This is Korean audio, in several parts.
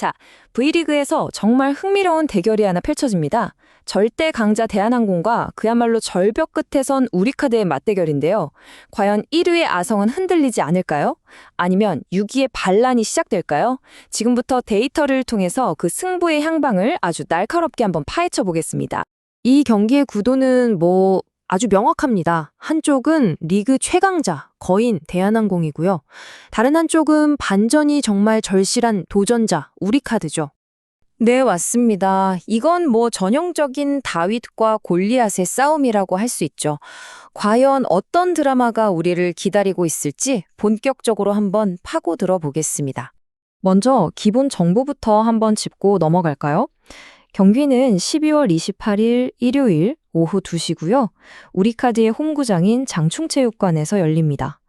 자, V리그에서 정말 흥미로운 대결이 하나 펼쳐집니다. 절대 강자 대한항공과 그야말로 절벽 끝에 선 우리카드의 맞대결인데요. 과연 1위의 아성은 흔들리지 않을까요? 아니면 6위의 반란이 시작될까요? 지금부터 데이터를 통해서 그 승부의 향방을 아주 날카롭게 한번 파헤쳐 보겠습니다. 이 경기의 구도는 뭐 아주 명확합니다. 한쪽은 리그 최강자, 거인 대한항공이고요. 다른 한쪽은 반전이 정말 절실한 도전자, 우리카드죠. 네, 맞습니다. 이건 뭐 전형적인 다윗과 골리앗의 싸움이라고 할 수 있죠. 과연 어떤 드라마가 우리를 기다리고 있을지 본격적으로 한번 파고 들어보겠습니다. 먼저 기본 정보부터 한번 짚고 넘어갈까요? 경기는 12월 28일 일요일 오후 2시고요. 우리카드의 홈구장인 장충체육관에서 열립니다.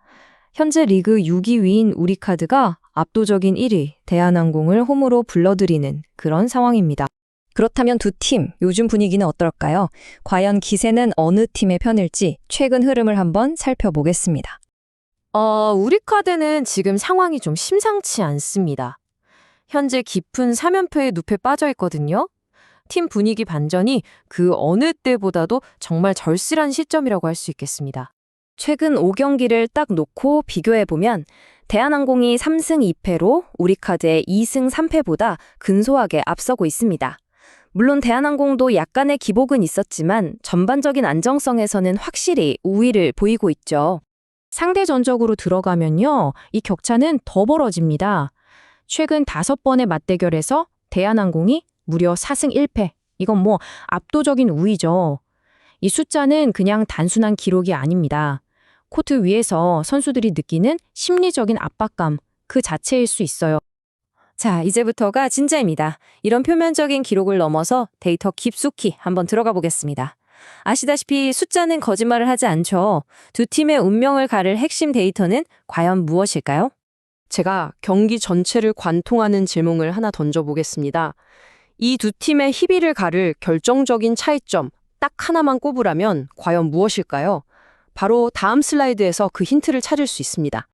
현재 리그 6위인 우리카드가 압도적인 1위 대한항공을 홈으로 불러들이는 그런 상황입니다. 그렇다면 두 팀 요즘 분위기는 어떨까요? 과연 기세는 어느 팀의 편일지 최근 흐름을 한번 살펴보겠습니다. 어, 우리 카드는 지금 상황이 좀 심상치 않습니다. 현재 깊은 3연패의 늪에 빠져 있거든요. 팀 분위기 반전이 그 어느 때보다도 정말 절실한 시점이라고 할 수 있겠습니다. 최근 5경기를 딱 놓고 비교해보면 대한항공이 3승 2패로 우리카드의 2승 3패보다 근소하게 앞서고 있습니다. 물론 대한항공도 약간의 기복은 있었지만 전반적인 안정성에서는 확실히 우위를 보이고 있죠. 상대 전적으로 들어가면요, 이 격차는 더 벌어집니다. 최근 다섯 번의 맞대결에서 대한항공이 무려 4승 1패. 이건 뭐 압도적인 우위죠. 이 숫자는 그냥 단순한 기록이 아닙니다. 코트 위에서 선수들이 느끼는 심리적인 압박감 그 자체일 수 있어요. 자, 이제부터가 진짜입니다. 이런 표면적인 기록을 넘어서 데이터 깊숙이 한번 들어가 보겠습니다. 아시다시피 숫자는 거짓말을 하지 않죠. 두 팀의 운명을 가를 핵심 데이터는 과연 무엇일까요? 제가 경기 전체를 관통하는 질문을 하나 던져보겠습니다. 이 두 팀의 희비를 가를 결정적인 차이점 딱 하나만 꼽으라면 과연 무엇일까요? 바로 다음 슬라이드에서 그 힌트를 찾을 수 있습니다.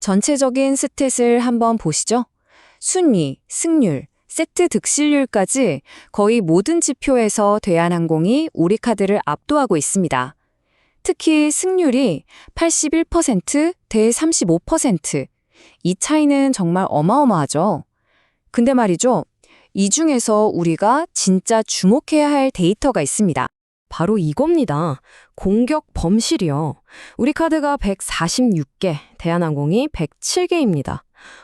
전체적인 스탯을 한번 보시죠. 순위, 승률, 세트 득실률까지 거의 모든 지표에서 대한항공이 우리카드를 압도하고 있습니다. 특히 승률이 81%, 대 35%. 이 차이는 정말 어마어마하죠. 근데 말이죠. 이 중에서 우리가 진짜 주목해야 할 데이터가 있습니다. 바로 이겁니다. 공격 범실이요. 우리 카드가 146개, 대한항공이 107개입니다.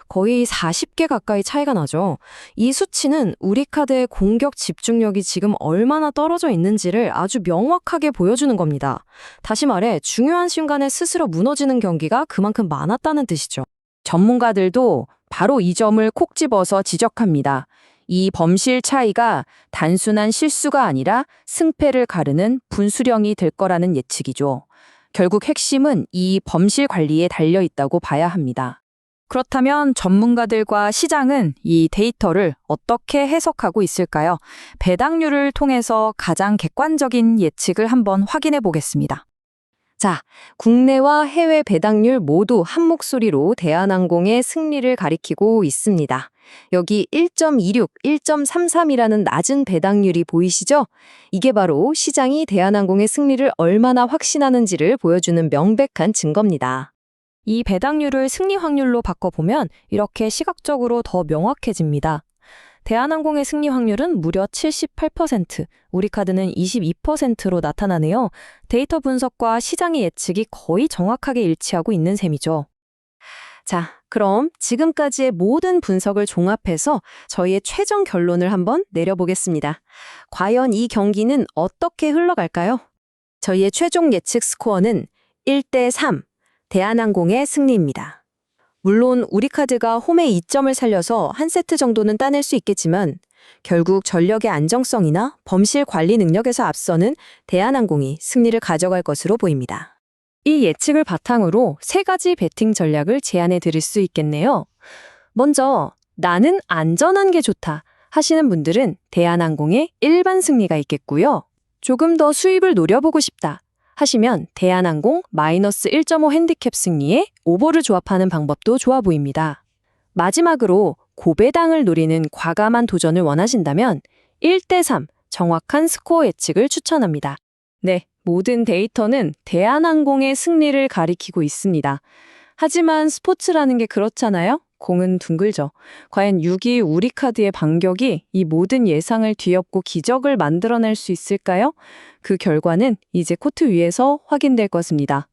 거의 40개 가까이 차이가 나죠. 이 수치는 우리 카드의 공격 집중력이 지금 얼마나 떨어져 있는지를 아주 명확하게 보여주는 겁니다. 다시 말해 중요한 순간에 스스로 무너지는 경기가 그만큼 많았다는 뜻이죠. 전문가들도 바로 이 점을 콕 집어서 지적합니다. 이 범실 차이가 단순한 실수가 아니라 승패를 가르는 분수령이 될 거라는 예측이죠. 결국 핵심은 이 범실 관리에 달려 있다고 봐야 합니다. 그렇다면 전문가들과 시장은 이 데이터를 어떻게 해석하고 있을까요? 배당률을 통해서 가장 객관적인 예측을 한번 확인해 보겠습니다. 자, 국내와 해외 배당률 모두 한 목소리로 대한항공의 승리를 가리키고 있습니다. 여기 1.26, 1.33이라는 낮은 배당률이 보이시죠? 이게 바로 시장이 대한항공의 승리를 얼마나 확신하는지를 보여주는 명백한 증거입니다. 이 배당률을 승리 확률로 바꿔보면 이렇게 시각적으로 더 명확해집니다. 대한항공의 승리 확률은 무려 78%, 우리카드는 22%로 나타나네요. 데이터 분석과 시장의 예측이 거의 정확하게 일치하고 있는 셈이죠. 자, 그럼 지금까지의 모든 분석을 종합해서 저희의 최종 결론을 한번 내려보겠습니다. 과연 이 경기는 어떻게 흘러갈까요? 저희의 최종 예측 스코어는 1대 3, 대한항공의 승리입니다. 물론 우리 카드가 홈의 2점을 살려서 한 세트 정도는 따낼 수 있겠지만 결국 전력의 안정성이나 범실 관리 능력에서 앞서는 대한항공이 승리를 가져갈 것으로 보입니다. 이 예측을 바탕으로 세 가지 베팅 전략을 제안해 드릴 수 있겠네요. 먼저 나는 안전한 게 좋다 하시는 분들은 대한항공의 일반 승리가 있겠고요. 조금 더 수입을 노려보고 싶다 하시면 대한항공 마이너스 1.5 핸디캡 승리에 오버를 조합하는 방법도 좋아 보입니다. 마지막으로 고배당을 노리는 과감한 도전을 원하신다면 1대3 정확한 스코어 예측을 추천합니다. 네, 모든 데이터는 대한항공의 승리를 가리키고 있습니다. 하지만 스포츠라는 게 그렇잖아요? 공은 둥글죠. 과연 6위 우리카드의 반격이 이 모든 예상을 뒤엎고 기적을 만들어낼 수 있을까요? 그 결과는 이제 코트 위에서 확인될 것입니다.